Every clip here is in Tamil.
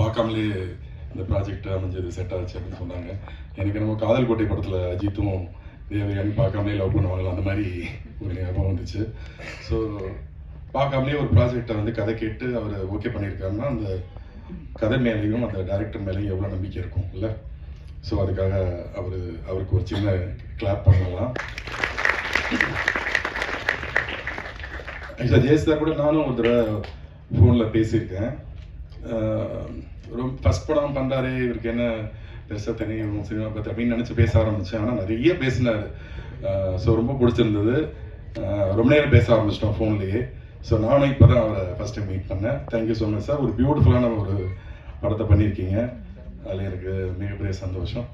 பார்க்காமலே இந்த ப்ராஜெக்ட் அமைஞ்சது செட் ஆச்சு அப்படின்னு சொன்னாங்க. எனக்கு நம்ம காதல் கோட்டை படத்தில் அஜித்தும் தேவயானி பார்க்காமலே லவ் பண்ணுவாங்களா? அந்த மாதிரி ஒரு ஞாபகம் வந்துச்சு. ஸோ பார்க்காமலே ஒரு ப்ராஜெக்டை வந்து கதை கேட்டு அவர் ஓகே பண்ணியிருக்காருன்னா அந்த கதை மேலேயும் அந்த டைரக்டர் மேலேயும் எவ்வளோ நம்பிக்கை இருக்கும் இல்லை? ஸோ அதுக்காக அவர் அவருக்கு ஒரு சின்ன கிளாப் பண்ணலாம். ஆக்சுவலாக ஜெயசுதா கூட நானும் ஒரு தடவை ஃபோனில் பேசியிருக்கேன். ரொம்ப ஃபஸ்ட் படம் பண்ணுறாரு இவருக்கு என்ன பெருசாக தெரியும் சினிமா பற்றி அப்படின்னு நினச்சி பேச ஆரம்பித்தேன் ஆனால் நிறைய பேசினார். ஸோ ரொம்ப பிடிச்சிருந்தது. ரொம்ப நேரம் பேச ஆரம்பிச்சிட்டோம் ஃபோன்லேயே ஸோ நானும் இப்போ தான் அவரை ஃபஸ்ட் டைம் மீட் பண்ணேன். Thank you so much sir ஒரு பியூட்டிஃபுல்லான ஒரு படத்தை பண்ணியிருக்கீங்க. அதில் எனக்கு மிகப்பெரிய சந்தோஷம்.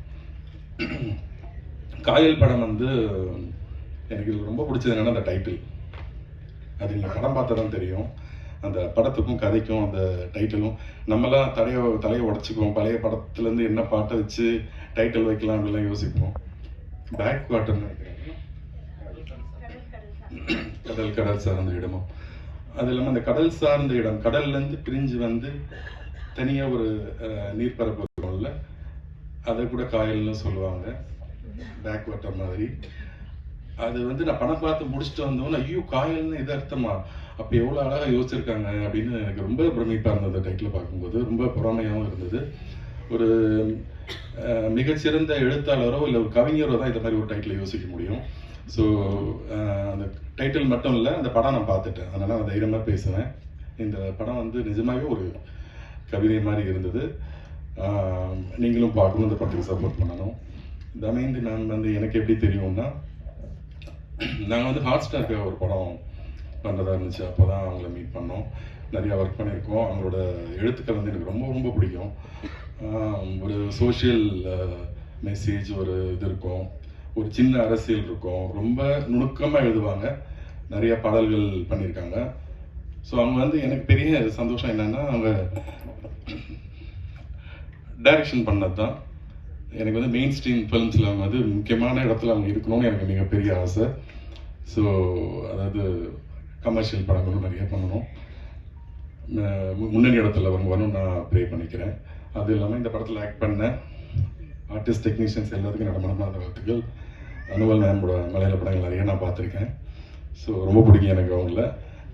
காயல் படம் வந்து எனக்கு ரொம்ப பிடிச்சது என்னென்னா அந்த டைட்டில் அது நீங்கள் படம் பார்த்தா தான் தெரியும். அந்த படத்துக்கும் கதைக்கும் அந்த டைட்டிலும் நம்மலாம் தலையை தலையை உடச்சிக்குவோம். பழைய படத்துலேருந்து என்ன பாட்டை வச்சு டைட்டில் வைக்கலாம் அப்படிலாம் யோசிப்போம். பேக் வாட்டர் நினைக்கிறேன் கடல் கடல் சார்ந்த இடமும் அது இல்லாமல் அந்த கடல் சார்ந்த இடம் கடல்லேருந்து பிரிஞ்சு வந்து தனியாக ஒரு நீர்ப்பரப்பு இருக்கும்ல அதை கூட காயல்னு சொல்லுவாங்க. பேக் வாட்டர் மாதிரி. அது வந்து நான் படம் பார்த்து முடிச்சுட்டு வந்தோன்னே ஐயோ காயல்னு இது அர்த்தமா? அப்போ எவ்வளோ அழகாக யோசிச்சிருக்காங்க அப்படின்னு எனக்கு ரொம்ப பிரமிப்பாக இருந்தது டைட்டில் பார்க்கும்போது. ரொம்ப பொறாமையாகவும் இருந்தது. ஒரு மிகச்சிறந்த எழுத்தாளரோ இல்லை ஒரு கவிஞரோ தான் இந்த மாதிரி ஒரு டைட்டில் யோசிக்க முடியும். ஸோ அந்த டைட்டில் மட்டும் இல்லை அந்த படம் நான் பார்த்துட்டேன். அதனால் நான் தைரியமாக பேசுவேன். இந்த படம் வந்து நிஜமாகவே ஒரு கவிதை மாதிரி இருந்தது. நீங்களும் பார்க்கணும் இந்த படத்துக்கு சப்போர்ட் பண்ணணும். தமயந்தி நான் வந்து எனக்கு எப்படி தெரியும்னா நாங்கள் வந்து ஹாட் ஸ்டாருக்கு ஒரு படம் பண்ணுறதா இருந்துச்சு. அப்போ தான் அவங்கள மீட் பண்ணோம். நிறையா ஒர்க் பண்ணியிருக்கோம். அவங்களோட எழுத்துக்கள் வந்து எனக்கு ரொம்ப ரொம்ப பிடிக்கும். ஒரு சோஷியல் மெசேஜ் ஒரு இது இருக்கும். ஒரு சின்ன அரசியல் இருக்கும். ரொம்ப நுணுக்கமாக எழுதுவாங்க. நிறைய பாடல்கள் பண்ணியிருக்காங்க. ஸோ அவங்க வந்து எனக்கு பெரிய சந்தோஷம் என்னன்னா அவங்க டைரக்ஷன் பண்ணது தான் எனக்கு வந்து மெயின் ஸ்ட்ரீம் ஃபிலிம்ஸில் வந்து முக்கியமான இடத்துல அவங்க இருக்கணும்னு எனக்கு மிகப்பெரிய ஆசை. ஸோ அதாவது கமர்ஷியல் படங்களும் நிறைய பண்ணணும். முன்னணி இடத்துல அவங்க வரணும் நான் ப்ரே பண்ணிக்கிறேன். அது இல்லாமல் இந்த படத்தில் ஆக்ட் பண்ண ஆர்டிஸ்ட் டெக்னீஷியன்ஸ் எல்லாத்துக்கும் நடமாடமான வாழ்த்துக்கள் அனுவல் மேமோட மலையாள படங்கள் நிறைய நான் பார்த்துருக்கேன். ஸோ ரொம்ப பிடிக்கும் எனக்கு அவங்கள.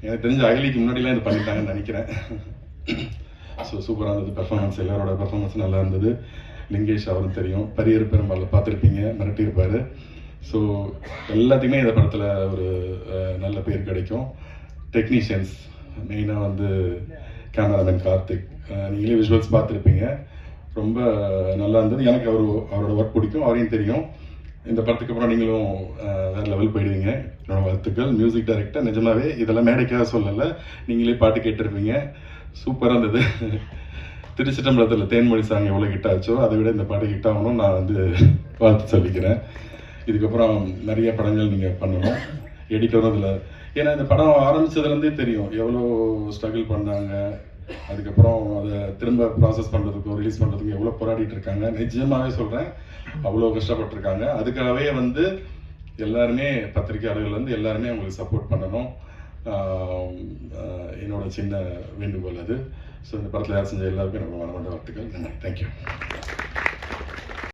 எனக்கு தெரிஞ்ச அகலிக்கு முன்னாடிலாம் இது பண்ணிட்டாங்கன்னு நினைக்கிறேன். ஸோ சூப்பராக இருந்தது பெர்ஃபார்மன்ஸ் எல்லாரோட பெர்ஃபார்மன்ஸ் நல்லா இருந்தது. லிங்கேஷ் அவரும் தெரியும். பரியர் பெரும்பாலும் பார்த்துருப்பீங்க. மிரட்டியிருப்பார். ஸோ எல்லாத்துக்குமே இந்த படத்தில் ஒரு நல்ல பேர் கிடைக்கும். டெக்னீஷியன்ஸ் மெயினாக வந்து கேமராமேன் கார்த்திக். நீங்களே விஷுவல்ஸ் பார்த்துருப்பீங்க. ரொம்ப நல்லா இருந்தது. எனக்கு அவர் அவரோட ஒர்க் பிடிக்கும். அவரையும் தெரியும். இந்த படத்துக்கு அப்புறம் நீங்களும் வேறு லெவல் போயிடுவீங்க. என்னோட வாழ்த்துக்கள். மியூசிக் டைரக்டர் நிஜமாவே இதெல்லாம் மேடைக்காக சொல்லலை. நீங்களே பாட்டு கேட்டிருப்பீங்க. சூப்பராக இருந்தது. திருச்சிட்டம்பலத்தில் தேன்மொழி சாங் எவ்வளோ ஹிட் ஆச்சோ அதை விட இந்த பாட்டு ஹிட் ஆகணும் நான் வந்து வாழ்த்து சொல்லிக்கிறேன். இதுக்கப்புறம் நிறைய படங்கள் நீங்கள் பண்ணணும். எடிட்டரும் இதில் ஏன்னா இந்த படம் ஆரம்பிச்சதுலேருந்தே தெரியும். எவ்வளோ ஸ்ட்ரகிள் பண்ணாங்க. அதுக்கப்புறம் அதை திரும்ப ப்ராசஸ் பண்ணுறதுக்கும் ரிலீஸ் பண்ணுறதுக்கும் எவ்வளோ போராடிட்டு இருக்காங்க. நிஜமாகவே சொல்கிறேன் அவ்வளோ கஷ்டப்பட்டிருக்காங்க. அதுக்காகவே வந்து எல்லாருமே பத்திரிகையாளர்கள்லேருந்து எல்லாருமே அவங்களுக்கு சப்போர்ட் பண்ணணும். என்னோட சின்ன வேண்டுகோள் அது. ஸோ இந்த படத்தில் யார் செஞ்ச எல்லாருக்கும் எனக்கு மனமண்ட வாழ்த்துக்கள். நன்றி. தேங்க்யூ